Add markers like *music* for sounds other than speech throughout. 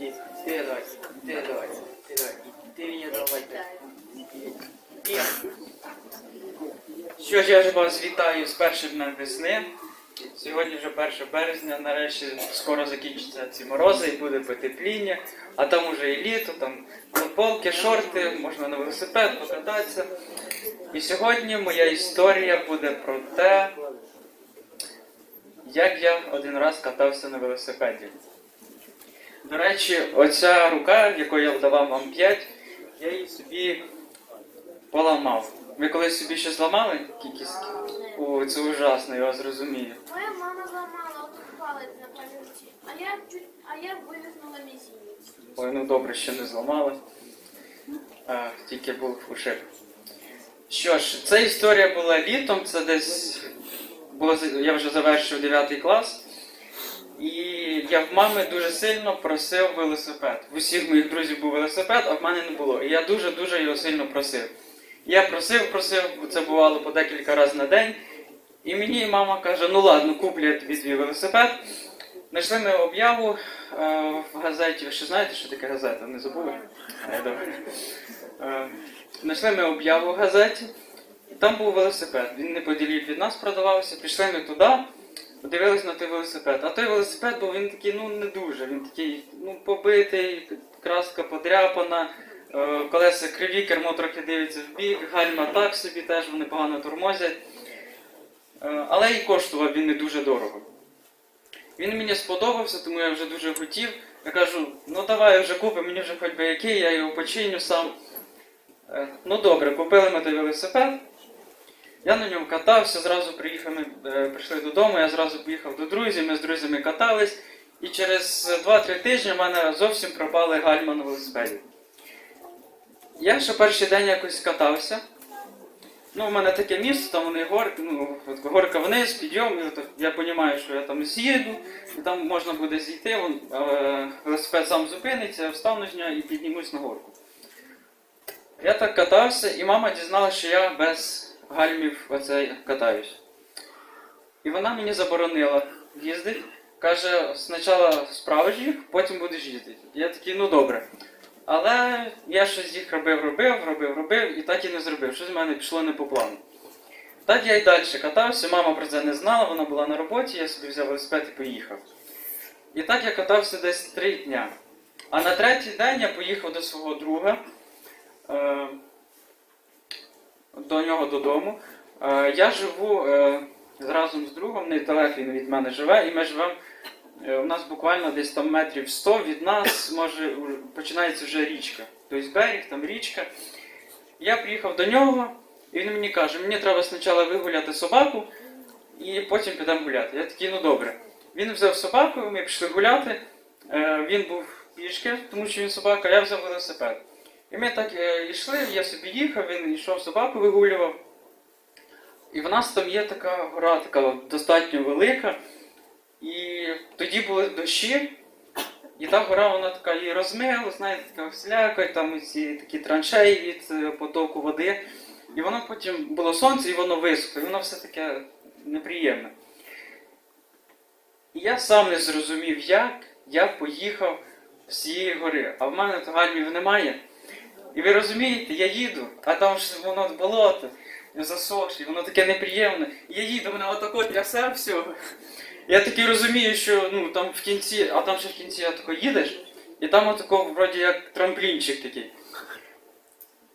Ні, ти давай, ти давай, ти давай, ти мені давай. І я. Що ж, я ж вас вітаю з першим днем весни. Сьогодні вже 1 березня, нарешті скоро закінчаться ці морози і буде потепління, а там уже і літо, там футболки, шорти, можна на велосипед покататися. І сьогодні моя історія буде про те, як я один раз катався на велосипеді. До речі, оця рука, якою я вдавав вам 5, я її собі поламав. Ви колись собі щось зламали? Якісь? О, це ужасно, я вас розумію. Моя мама зламала отут палець на пам'яті, а я чуть, а я вивихнула мізинець. Ой, ну добре, що не зламали. А, тільки був ушиб. Що ж, ця історія була літом, це десь було, я вже завершив 9 клас. І я в мами дуже сильно просив велосипед. В усіх моїх друзів був велосипед, а в мене не було. І я дуже-дуже його сильно просив. Я просив, просив, це бувало по декілька разів на день. І мені мама каже: ну ладно, куплю я тобі твій велосипед. Знайшли ми об'яву е, в газеті. Ви ще знаєте, що таке газета? Не забули? Е. Е, Знайшли ми об'яву в газеті. Там був велосипед. Він неподалік від нас продавався. Пішли ми туди, подивились на той велосипед. А той велосипед був він такий, ну не дуже. Він такий, ну, побитий, краска подряпана, е, колеса криві, кермо трохи дивиться в бік, гальма так собі теж вони погано тормозять. Е, Але і коштував він не дуже дорого. Він мені сподобався, тому я вже дуже хотів. Я кажу, ну давай вже купи, мені вже хоч би який, я його починю сам. Е, Ну добре, купили ми той велосипед. Я на ньому катався, зразу приїхав, ми е, прийшли додому, я зразу поїхав до друзів, ми з друзями катались. І через 2-3 тижні в мене зовсім пропали гальма на велосипеді. Я ще перший день якось катався. Ну, у мене таке місце, там вони гор, ну, горка вниз, підйом, я розумію, що я там з'їду, і там можна буде зійти, вон, е, велосипед сам зупиниться, я встану з нього і піднімусь на горку. Я так катався, і мама дізналася, що я без гальмів оце катаюсь. І вона мені заборонила їздити. Каже, спочатку справиш їх, потім будеш їздити. Я такий, ну добре. Але я щось їх робив, робив, робив, робив і так і не зробив. Щось в мене пішло не по плану. Так я й далі катався, мама про це не знала, вона була на роботі, я собі взяв велосипед і поїхав. І так я катався десь три дня. А на третій день я поїхав до свого друга, е, до нього додому. Е, я живу е, разом з другом, недалеко він від мене живе, і ми живемо. е, У нас буквально десь там метрів 100 від нас може починається вже річка. Тобто берег, там річка. Я приїхав до нього, і він мені каже, мені треба спочатку вигуляти собаку, і потім підемо гуляти. Я такий, ну добре. Він взяв собаку, ми пішли гуляти. Е, Він був пішки, тому що він собака, я взяв велосипед. І ми так е, йшли, я собі їхав, він йшов собаку вигулював. І в нас там є така гора, така достатньо велика. І тоді були дощі, і та гора вона така і розмила, знаєте, така всіляка, і там ці такі траншеї від е, потоку води. І воно потім було сонце, і воно висохло, і воно все таке неприємне. І я сам не зрозумів, як я поїхав з цієї гори, а в мене то гальмів немає. І ви розумієте, я їду, а там ж воно болото, засохше, воно таке неприємне. І я їду, мене отако трясе всього. Я такий розумію, що ну там в кінці, а там ще в кінці отако їдеш, і там отако вроді як трамплінчик такий.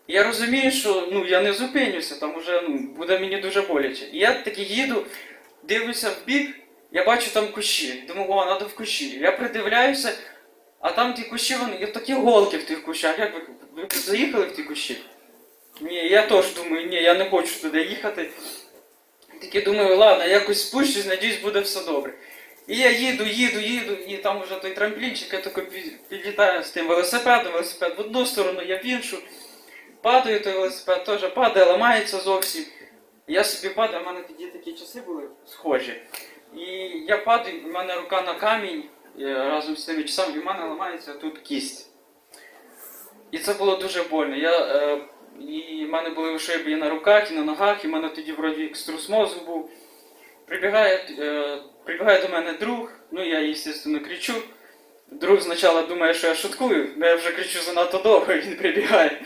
Я розумію, що ну я не зупинюся, там уже ну, буде мені дуже боляче. І я такий їду, дивлюся в бік, я бачу там кущі. Думаю, о, треба в кущі. Я придивляюся, а там ті кущі, вони, є такі голки в тих кущах. Як ви, ви заїхали в ті кущі? Ні, я теж думаю, ні, я не хочу туди їхати. Такі думаю, ладно, якось спущусь, надіюсь, буде все добре. І я їду, їду, їду, і там вже той трамплінчик, я тако підлітаю з тим велосипедом, велосипед в одну сторону, я в іншу. Падаю той велосипед, теж падає, ламається зовсім. Я собі падаю, в мене тоді такі часи були схожі. І я падаю, в мене рука на камінь е, разом з тими часами, і в мене ламається тут кість. І це було дуже больно. Я, е, і в мене були ушиби і на руках, і на ногах, і в мене тоді вроді як струс мозку був. Прибігає, е, прибігає до мене друг, ну я, звісно, кричу. Друг спочатку думає, що я шуткую, але я вже кричу занадто довго, *laughs* і він прибігає.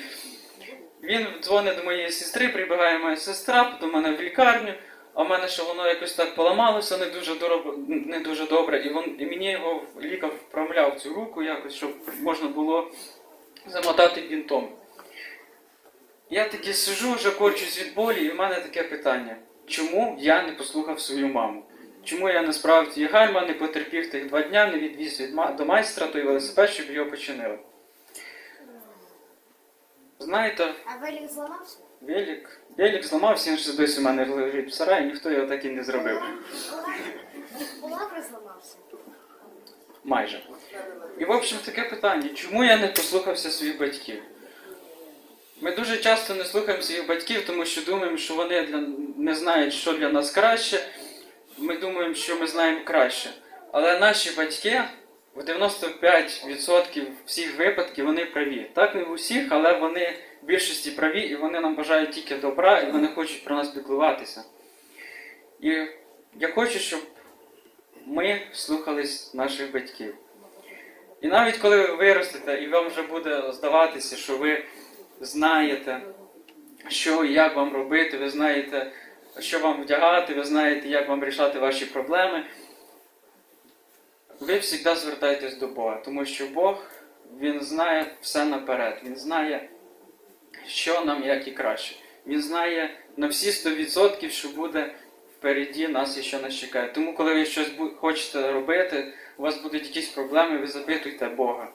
Він дзвонить до моєї сестри, прибігає моя сестра до мене в лікарню, а в мене ще воно якось так поламалося не дуже, дорого, не дуже добре, і, він, і мені його лікар вправляв цю руку якось, щоб можна було замотати бінтом. Я таки сижу, вже корчусь від болі, і в мене таке питання: чому я не послухав свою маму? Чому я ті гальма, не потерпів тих два дня, не відвіз від ма- до майстра той велосипед, щоб його починили? Знаєте, А велик зламався? велик, велик зламався, він ще досі у мене лежить в сараї, ніхто його так і не зробив. Лаври зламався. Майже. І в общем таке питання, чому я не послухався своїх батьків? Ми дуже часто не слухаємо своїх батьків, тому що думаємо, що вони для... не знають, що для нас краще. Ми думаємо, що ми знаємо краще. Але наші батьки в 95% всіх випадків вони праві. Так не в усіх, але вони в більшості праві, і вони нам бажають тільки добра, і вони хочуть про нас піклуватися. І я хочу, щоб ми слухались наших батьків. І навіть коли ви виростете, і вам вже буде здаватися, що ви знаєте, що і як вам робити, ви знаєте, що вам вдягати, ви знаєте, як вам рішати ваші проблеми, ви завжди звертаєтесь до Бога, тому що Бог Він знає все наперед. Він знає, що нам як і краще. Він знає на всі 100%, що буде впереді нас і що нас чекає. Тому, коли ви щось хочете робити, у вас будуть якісь проблеми, ви запитуйте Бога.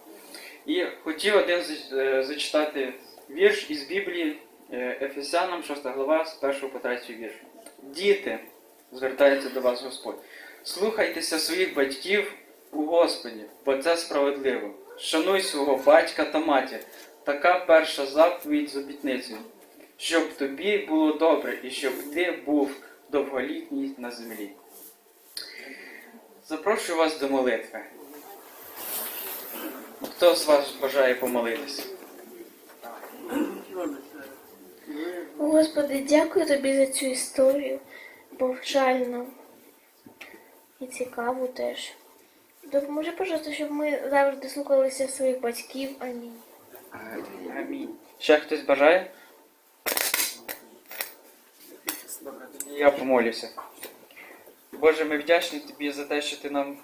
І хотів один е, зачитати вірш із Біблії е, Ефесянам, 6 глава, з 1 по 3 вірш. Діти, звертається до вас Господь, слухайтеся своїх батьків у Господі, бо це справедливо. Шануй свого батька та матір. Така перша заповідь з обітницею, щоб тобі було добре і щоб ти був довголітній на землі. Запрошую вас до молитви. Хто з вас бажає помолитися? Господи, дякую тобі за цю історію, повчальну і цікаву теж. Допоможи, пожалуйста, щоб ми завжди слухалися своїх батьків. Амінь. Амінь. Ще хтось бажає? Я помолюся. Боже, ми вдячні тобі за те, що ти нам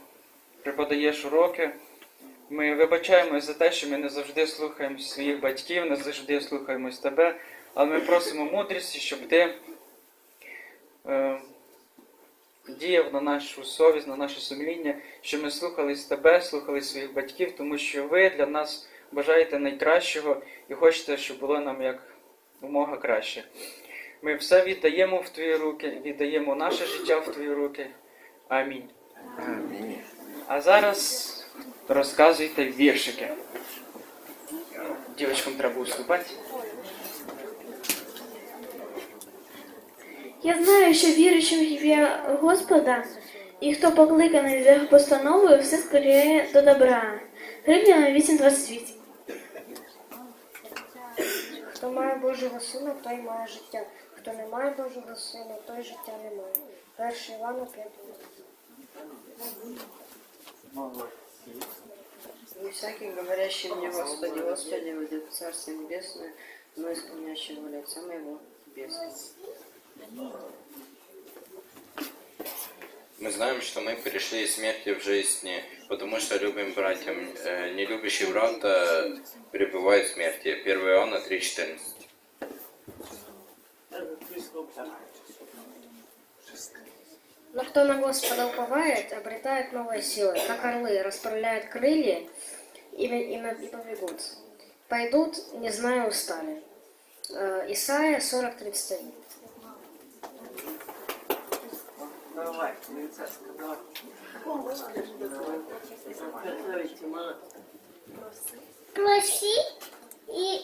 преподаєш уроки. Ми вибачаємось за те, що ми не завжди слухаємо своїх батьків, не завжди слухаємось тебе, але ми просимо мудрості, щоб ти е, діяв на нашу совість, на наше сумління, щоб ми слухались тебе, слухались своїх батьків, тому що ви для нас бажаєте найкращого і хочете, щоб було нам як умога краще. Ми все віддаємо в Твої руки, віддаємо наше життя в Твої руки. Амінь. А зараз розказуйте віршики. Дівчатам треба уступати. Я знаю, що віруючим в ім'я Господа, і хто покликаний за його постановою, все скоріє до добра. Римляна 8.28. Хто має Божого сина, той має життя. Хто не має Божого сина, той життя не має. 1 Івана 5. Не всякий, говорящий мне, Господи, Господи, войдет в Царствие Небесное, но исполняющий волю Отца Моего Небесного. Мы знаем, что мы перешли из смерти в жизнь, потому что любим братьям. Э, Не любящий брата пребывает в смерти. 1 Иоанна 3,14. Но кто на Господа уповает, обретает новые силы, как орлы, расправляют крылья и, и, и побегут. Пойдут, не зная устали. Исайя 40.31. Давай, полицейская, давай. Давайте, молодцы. Просіть і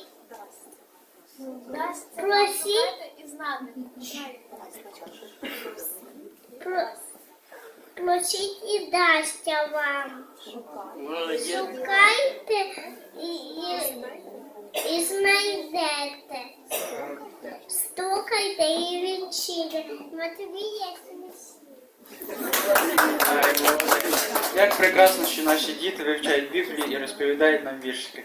просіть, І знати. про- просіть і дасться вам. Шукайте і, і знайдете. Стукайте і відчите. Матвія Я як прекрасно, що наші діти вивчають Біблію і розповідають нам віршики.